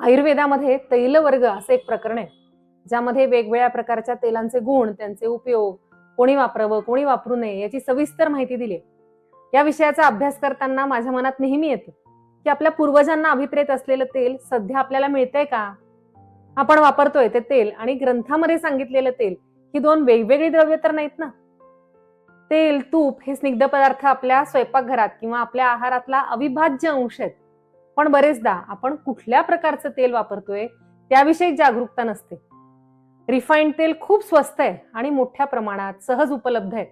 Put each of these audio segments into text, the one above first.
आयुर्वेदामध्ये तैलवर्ग असं एक प्रकरण आहे ज्यामध्ये वेगवेगळ्या प्रकारच्या तेलांचे गुण त्यांचे उपयोग कोणी वापरावं कोणी वापरू नये याची सविस्तर माहिती दिली या विषयाचा अभ्यास करताना माझ्या मनात नेहमी येतं की आपल्या पूर्वजांना अभिप्रेत असलेलं तेल सध्या आपल्याला मिळतंय का? आपण वापरतोय ते तेल आणि ग्रंथामध्ये सांगितलेलं तेल ही दोन वेगवेगळी द्रव्य तर नाहीत ना? तेल तूप हे स्निग्ध पदार्थ आपल्या स्वयंपाकघरात किंवा आपल्या आहारातला अविभाज्य अंश आहेत. पण बरेचदा आपण कुठल्या प्रकारचं तेल वापरतोय त्याविषयी जागरूकता नसते. रिफाईंड तेल खूप स्वस्त आहे आणि मोठ्या प्रमाणात सहज उपलब्ध आहे.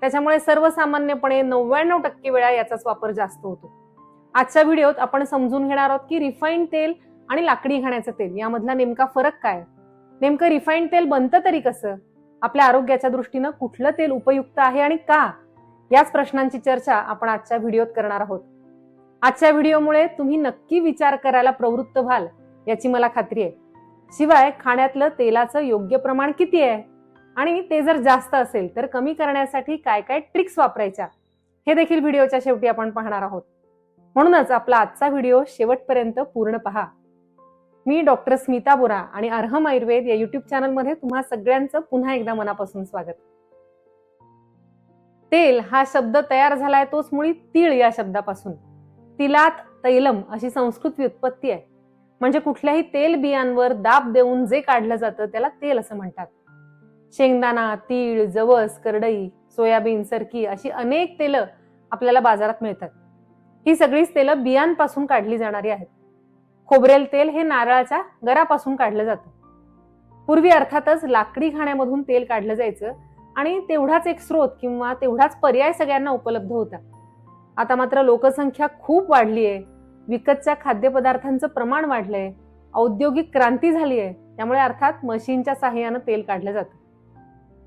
त्याच्यामुळे सर्वसामान्यपणे नव्याण्णव टक्के वेळा याचाच वापर जास्त होतो. आजच्या व्हिडिओत आपण समजून घेणार आहोत की रिफाईंड तेल आणि लाकडी घाण्याचं तेल यामधला नेमका फरक काय? नेमकं रिफाईंड तेल बनतं तरी कसं? आपल्या आरोग्याच्या दृष्टीनं कुठलं तेल उपयुक्त आहे आणि का? याच प्रश्नांची चर्चा आपण आजच्या व्हिडिओत करणार आहोत. आजच्या व्हिडिओमुळे तुम्ही नक्की विचार करायला प्रवृत्त व्हाल याची मला खात्री आहे. शिवाय खाण्यातलं तेलाचं योग्य प्रमाण किती आहे? आणि ते जर जास्त असेल तर कमी करण्यासाठी काय काय ट्रिक्स वापरायच्या? हे देखील व्हिडिओच्या शेवटी आपण पाहणार आहोत. म्हणूनच आपला आजचा व्हिडिओ शेवटपर्यंत पूर्ण पहा. मी डॉक्टर स्मिता बोरा आणि अर्हम आयुर्वेद या युट्यूब चॅनलमध्ये तुम्हा सगळ्यांचं पुन्हा एकदा मनापासून स्वागत. तेल हा शब्द तयार झालाय तोच मुळी तीळ या शब्दापासून. तिलात तैलम अशी संस्कृत व्युत्पत्ती आहे. म्हणजे कुठल्याही तेल बियांवर दाब देऊन जे काढलं जातं त्याला तेल असं म्हणतात. शेंगदाणा तीळ जवस करडई सोयाबीन सरकी अशी अनेक तेलं आपल्याला बाजारात मिळतात. ही सगळीच तेलं बियांपासून काढली जाणारी आहेत. खोबरेल तेल हे नारळाच्या गरापासून काढलं जातं. पूर्वी अर्थातच लाकडी खाण्यामधून तेल काढलं जायचं आणि तेवढाच एक स्रोत किंवा तेवढाच पर्याय सगळ्यांना उपलब्ध होता. आता मात्र लोकसंख्या खूप वाढली आहे विकतच्या खाद्यपदार्थांचं प्रमाण वाढलंय. औद्योगिक क्रांती झाली आहे त्यामुळे अर्थात मशीनच्या साह्यानं तेल काढलं जातं.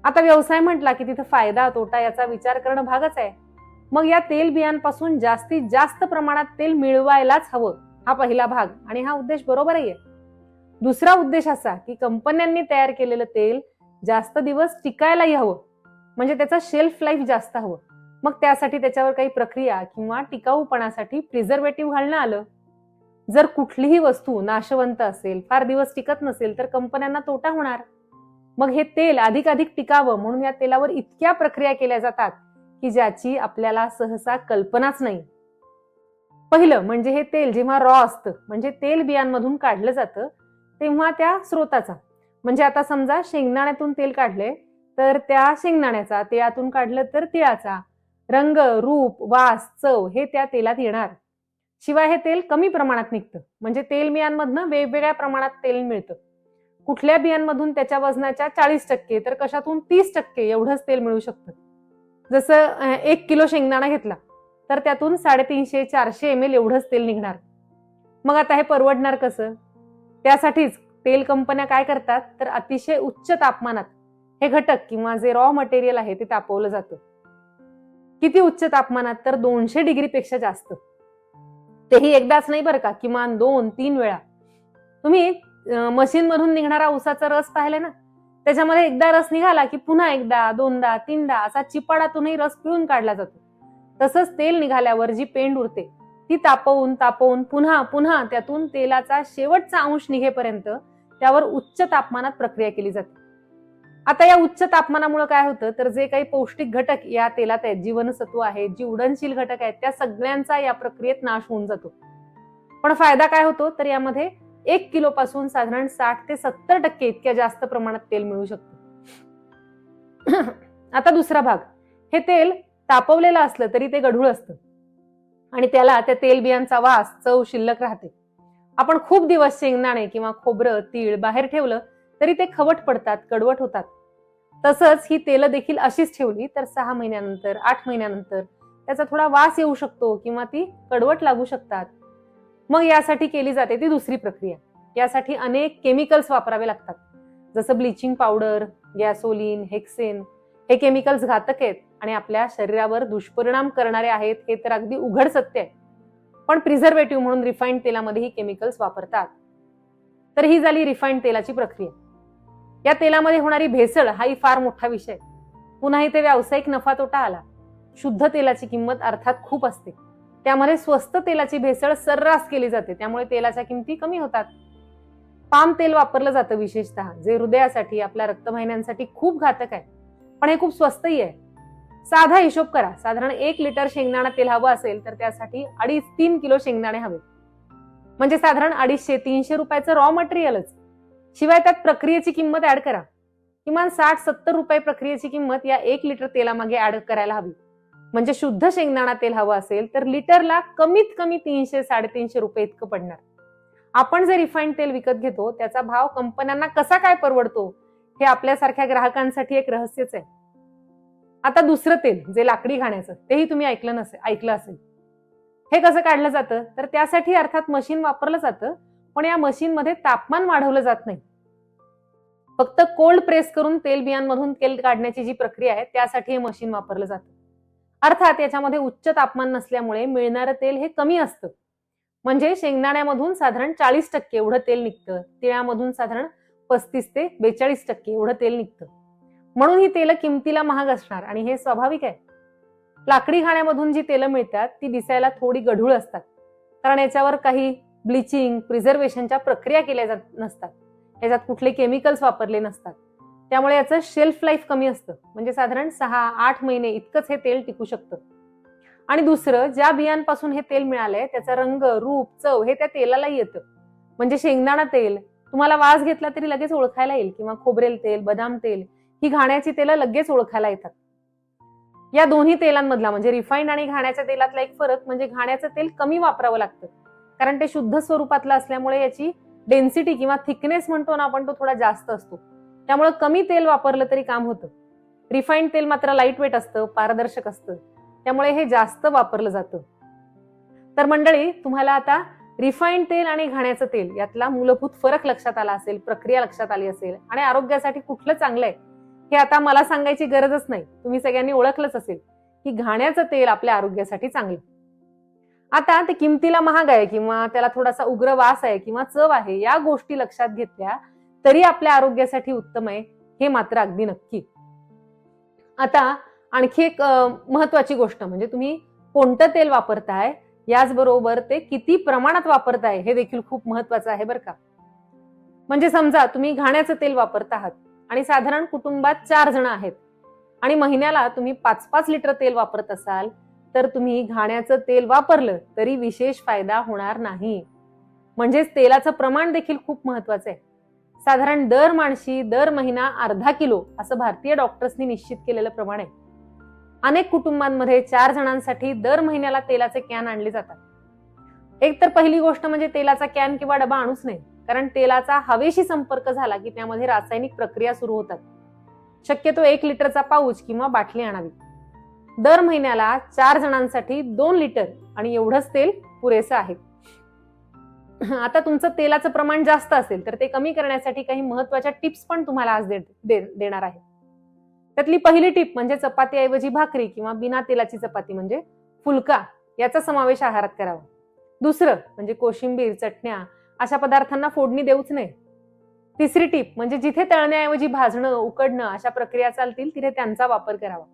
आता व्यवसाय म्हटला की तिथं फायदा तोटा याचा विचार करणं भागच आहे. मग या तेल बियांपासून जास्तीत जास्त प्रमाणात तेल मिळवायलाच हवं हा पहिला भाग आणि हा उद्देश बरोबरही आहे. दुसरा उद्देश असा की कंपन्यांनी तयार केलेलं तेल जास्त दिवस टिकायलाही हवं. म्हणजे त्याचं शेल्फ लाईफ जास्त हवं. मग त्यासाठी त्याच्यावर काही प्रक्रिया किंवा टिकाऊपणासाठी प्रिझर्वेटिव्ह घालणं आलं. जर कुठलीही वस्तू नाशवंत असेल फार दिवस टिकत नसेल तर कंपन्यांना तोटा होणार. मग हे तेल अधिकाधिक टिकावं म्हणून या तेलावर इतक्या प्रक्रिया केल्या जातात की ज्याची आपल्याला सहसा कल्पनाच नाही. पहिलं म्हणजे हे तेल जेव्हा रॉ असतं म्हणजे तेल बियांमधून काढलं जातं तेव्हा त्या स्रोताचा म्हणजे आता समजा शेंगदाण्यातून तेल काढले तर त्या शेंगदाण्याचा तिळातून काढलं तर तिळाचा रंग रूप वास चव हे त्या तेलात येणार. शिवाय हे तेल कमी प्रमाणात निघतं. म्हणजे तेल बियांमधनं वेगवेगळ्या प्रमाणात तेल मिळतं. कुठल्या बियांमधून त्याच्या वजनाच्या चाळीस टक्के तर कशातून तीस टक्के एवढंच तेल मिळू शकतं. जसं एक किलो शेंगदाणा घेतला तर त्यातून साडेतीनशे चारशे एम एल एवढंच तेल निघणार. मग आता हे परवडणार कसं? त्यासाठीच तेल कंपन्या काय करतात? तर अतिशय उच्च तापमानात हे घटक किंवा जे रॉ मटेरियल आहे ते तापवलं जातं. किती उच्च तापमानात तर दोनशे डिग्री पेक्षा जास्त. तेही एकदाच नाही बरं का किमान दोन तीन वेळा. तुम्ही मशीन मधून निघणारा उसाचा रस पाहिलाय ना त्याच्यामध्ये एकदा रस निघाला की पुन्हा एकदा दोनदा तीनदा असा चिपाडातूनही रस पिळून काढला जातो. तसंच तेल निघाल्यावर जी पेंड उरते ती तापवून तापवून पुन्हा पुन्हा त्यातून तेलाचा शेवटचा अंश निघेपर्यंत त्यावर उच्च तापमानात प्रक्रिया केली जाते. आता या उच्च तापमानामुळे काय होतं? तर जे काही पौष्टिक घटक या तेलात आहेत जीवनसत्व आहेत जीवडनशील घटक आहेत त्या सगळ्यांचा या प्रक्रियेत नाश होऊन जातो. पण फायदा काय होतो? तर यामध्ये एक किलो पासून साधारण साठ ते सत्तर टक्के इतक्या जास्त प्रमाणात तेल मिळू शकतं. आता दुसरा भाग. हे तेल तापवलेलं असलं तरी ते गढूळ असतं. आणि त्याला त्या तेलबियांचा वास चव शिल्लक राहते. आपण खूप दिवस शेंगदाणे किंवा खोबरं तीळ बाहेर ठेवलं तरी ते खवट पडतात कडवट होतात. तसंच ही तेलं देखील अशीच ठेवली तर सहा महिन्यानंतर आठ महिन्यानंतर त्याचा थोडा वास येऊ शकतो किंवा ती कडवट लागू शकतात. मग यासाठी केली जाते ती दुसरी प्रक्रिया. यासाठी अनेक केमिकल्स वापरावे लागतात. जसं ब्लिचिंग पावडर गॅसोलिन हेक्सेन हे केमिकल्स घातक आहेत आणि आपल्या शरीरावर दुष्परिणाम करणारे आहेत हे तर अगदी उघड सत्य आहे. पण प्रिझर्वेटिव्ह म्हणून रिफाईंड तेलामध्ये ही केमिकल्स वापरतात. तर ही झाली रिफाईंड तेलाची प्रक्रिया. या तेलामध्ये होणारी भेसळ हाही फार मोठा विषय. पुन्हा इथे व्यावसायिक नफा तोटा आला. शुद्ध तेलाची किंमत अर्थात खूप असते. त्यामध्ये स्वस्त तेलाची भेसळ सर्रास केली जाते. त्यामुळे तेलाच्या किमती कमी होतात. पाम तेल वापरलं जातं विशेषतः जे हृदयासाठी आपल्या रक्तवाहिन्यांसाठी खूप घातक आहे. पण हे खूप स्वस्तही आहे. साधा हिशोब करा. साधारण एक लिटर शेंगदाणा तेल हवं असेल तर त्यासाठी अडीच तीन किलो शेंगदाणे हवे. म्हणजे साधारण अडीचशे तीनशे रुपयाचं रॉ मटेरियलच शिवाय त्यात प्रक्रियेची किंमत ऍड करा. किमान साठ सत्तर रुपये प्रक्रियेची किंमत या एक लिटर तेलामागे ऍड करायला हवी. म्हणजे शुद्ध शेंगदाणा तेल हवं असेल तर लिटरला कमीत कमी तीनशे साडेतीनशे रुपये इतकं पडणार. आपण जे रिफाईंड तेल विकत घेतो त्याचा भाव कंपन्यांना कसा काय परवडतो हे आपल्यासारख्या ग्राहकांसाठी एक रहस्यच आहे. आता दुसरं तेल जे लाकडी घाण्याचं तेही तुम्ही ऐकलं नसेल ऐकलं असेल. हे कसं काढलं जातं? तर त्यासाठी अर्थात मशीन वापरलं जातं पण या मशीनमध्ये तापमान वाढवलं जात नाही. फक्त कोल्ड प्रेस करून तेल बियांमधून तेल काढण्याची जी प्रक्रिया आहे त्यासाठी हे मशीन वापरलं जातं. अर्थात याच्यामध्ये उच्च तापमान नसल्यामुळे मिळणारं तेल हे कमी असतं. म्हणजे शेंगदाण्यामधून साधारण चाळीस टक्के एवढं तेल निघतं तिळामधून साधारण पस्तीस ते बेचाळीस टक्के एवढं तेल निघतं. म्हणून ही तेलं किमतीला महाग असणार आणि हे स्वाभाविक आहे. लाकडी खाण्यामधून जी तेलं मिळतात ती दिसायला थोडी गढूळ असतात. कारण याच्यावर काही ब्लिचिंग प्रिझर्वेशनच्या प्रक्रिया केल्या जात नसतात. याच्यात कुठले केमिकल्स वापरले नसतात. त्यामुळे याचं शेल्फ लाईफ कमी असतं. म्हणजे साधारण सहा आठ महिने इतकंच हे तेल टिकू शकतं. आणि दुसरं ज्या बियांपासून हे तेल मिळालंय त्याचा रंग रूप चव हे त्या तेलाला येतं. म्हणजे शेंगदाणा तेल तुम्हाला वास घेतला तरी लगेच ओळखायला येईल. किंवा खोबरेल तेल बदाम तेल ही घाण्याची तेलं लगेच ओळखायला येतात. या दोन्ही तेलांमधला म्हणजे रिफाईंड आणि घाण्याच्या तेलातला एक फरक म्हणजे घाण्याचं तेल कमी वापरावं लागतं. कारण ते शुद्ध स्वरूपातलं असल्यामुळे याची डेन्सिटी किंवा थिकनेस म्हणतो ना आपण तो थोडा जास्त असतो. त्यामुळे कमी तेल वापरलं तरी काम होतं. रिफाईंड तेल मात्र लाइट वेट असतं पारदर्शक असतं. त्यामुळे हे जास्त वापरलं जातं. तर मंडळी तुम्हाला आता रिफाईंड तेल आणि घाण्याचं तेल यातला मूलभूत फरक लक्षात आला असेल प्रक्रिया लक्षात आली असेल आणि आरोग्यासाठी कुठलं चांगलं आहे हे आता मला सांगायची गरजच नाही. तुम्ही सगळ्यांनी ओळखलंच असेल की घाण्याचं तेल आपल्या आरोग्यासाठी चांगलं. आता ते किमतीला महाग आहे किंवा त्याला थोडासा उग्र वास आहे किंवा चव आहे या गोष्टी लक्षात घेतल्या तरी आपल्या आरोग्यासाठी उत्तम आहे हे मात्र अगदी नक्की. आता आणखी एक महत्वाची गोष्ट म्हणजे तुम्ही कोणतं तेल वापरताय याचबरोबर ते किती प्रमाणात वापरताय हे देखील खूप महत्वाचं आहे बरं का. म्हणजे समजा तुम्ही घाण्याचं तेल वापरत आहात आणि साधारण कुटुंबात चार जण आहेत आणि महिन्याला तुम्ही पाच पाच लिटर तेल वापरत असाल तर तुम्ही घाण्याचं तेल वापरलं तरी विशेष फायदा होणार नाही. म्हणजेच तेलाचं प्रमाण देखील खूप महत्वाचं आहे. साधारण दर माणशी दर महिना अर्धा किलो असं भारतीय डॉक्टर्सनी निश्चित केलेलं प्रमाण आहे. अनेक कुटुंबांमध्ये चार जणांसाठी दर महिन्याला तेलाचे कॅन आणले जातात. एक तर पहिली गोष्ट म्हणजे तेलाचा कॅन किंवा डबा आणूच नाही कारण तेलाचा हवेशी संपर्क झाला की त्यामध्ये रासायनिक प्रक्रिया सुरू होतात. शक्यतो एक लिटरचा पाऊच किंवा बाटली आणावी. दर महिन्याला चार जणांसाठी दोन लिटर आणि एवढंच तेल पुरेसं आहे. आता तुमचं तेलाचं प्रमाण जास्त असेल तर ते कमी करण्यासाठी काही महत्त्वाच्या टिप्स पण तुम्हाला आज दे देणार आहे. त्यातली पहिली टिप म्हणजे चपातीऐवजी भाकरी किंवा बिना तेलाची चपाती म्हणजे फुलका याचा समावेश आहारात करावा. दुसरं म्हणजे कोशिंबीर चटण्या अशा पदार्थांना फोडणी देऊच नये. तिसरी टीप म्हणजे जिथे तळण्याऐवजी भाजणं उकडणं अशा प्रक्रिया चालतील तिथे त्यांचा वापर करावा.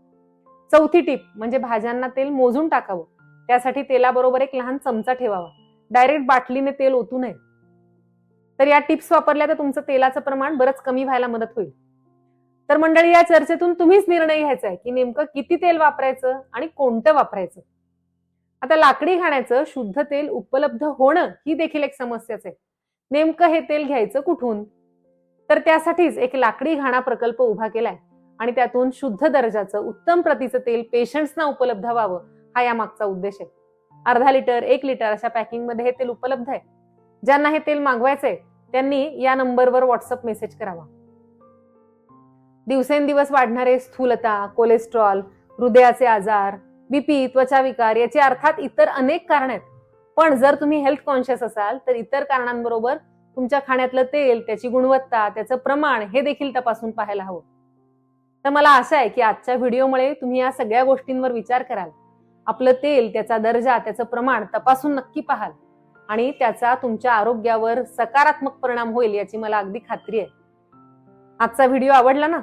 चौथी टीप म्हणजे भाज्यांना तेल मोजून टाकावं. त्यासाठी तेलाबरोबर एक लहान चमचा ठेवावा. डायरेक्ट बाटलीने तेल ओतू नये. तर या टिप्स वापरल्या तर तुमचं तेलाचं प्रमाण बरंच कमी व्हायला मदत होईल. तर मंडळी या चर्चेतून तुम्हीच निर्णय घ्यायचा आहे की नेमकं किती तेल वापरायचं आणि कोणतं वापरायचं. आता लाकडी खाण्याचं शुद्ध तेल उपलब्ध होणं ही देखील एक समस्याच आहे. नेमकं हे तेल घ्यायचं कुठून? तर त्यासाठीच एक लाकडी घाणा प्रकल्प उभा केलाय. आणि त्यातून शुद्ध दर्जाचं उत्तम प्रतीचं तेल पेशंट्सना उपलब्ध व्हावं हा या मागचा उद्देश आहे. अर्धा लिटर एक लिटर अशा पॅकिंगमध्ये हे तेल उपलब्ध आहे. ज्यांना हे तेल मागवायचंय त्यांनी या नंबरवर व्हॉट्सअप मेसेज करावा. दिवसेंदिवस वाढणारे स्थूलता कोलेस्ट्रॉल हृदयाचे आजार बीपी त्वचा विकार याची अर्थात इतर अनेक कारण आहेत. पण जर तुम्ही हेल्थ कॉन्शियस असाल तर इतर कारणांबरोबर तुमच्या खाण्यातलं तेल त्याची गुणवत्ता त्याचं प्रमाण हे देखील तपासून पाहायला हवं. तर मला आशा आहे की आजच्या व्हिडिओमुळे तुम्ही या सगळ्या गोष्टींवर विचार कराल. आपलं तेल त्याचा दर्जा त्याचं प्रमाण तपासून नक्की पाहाल. आणि त्याचा तुमच्या आरोग्यावर सकारात्मक परिणाम होईल याची मला अगदी खात्री आहे. आजचा व्हिडिओ आवडला ना?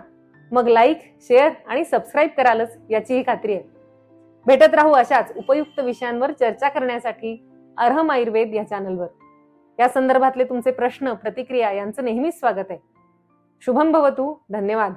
मग लाईक शेअर आणि सबस्क्राईब करालच याचीही खात्री आहे. भेटत राहू अशाच उपयुक्त विषयांवर चर्चा करण्यासाठी अर्हम आयुर्वेद या चॅनलवर. या संदर्भातले तुमचे प्रश्न प्रतिक्रिया यांचं नेहमीच स्वागत आहे. शुभम भवतू धन्यवाद.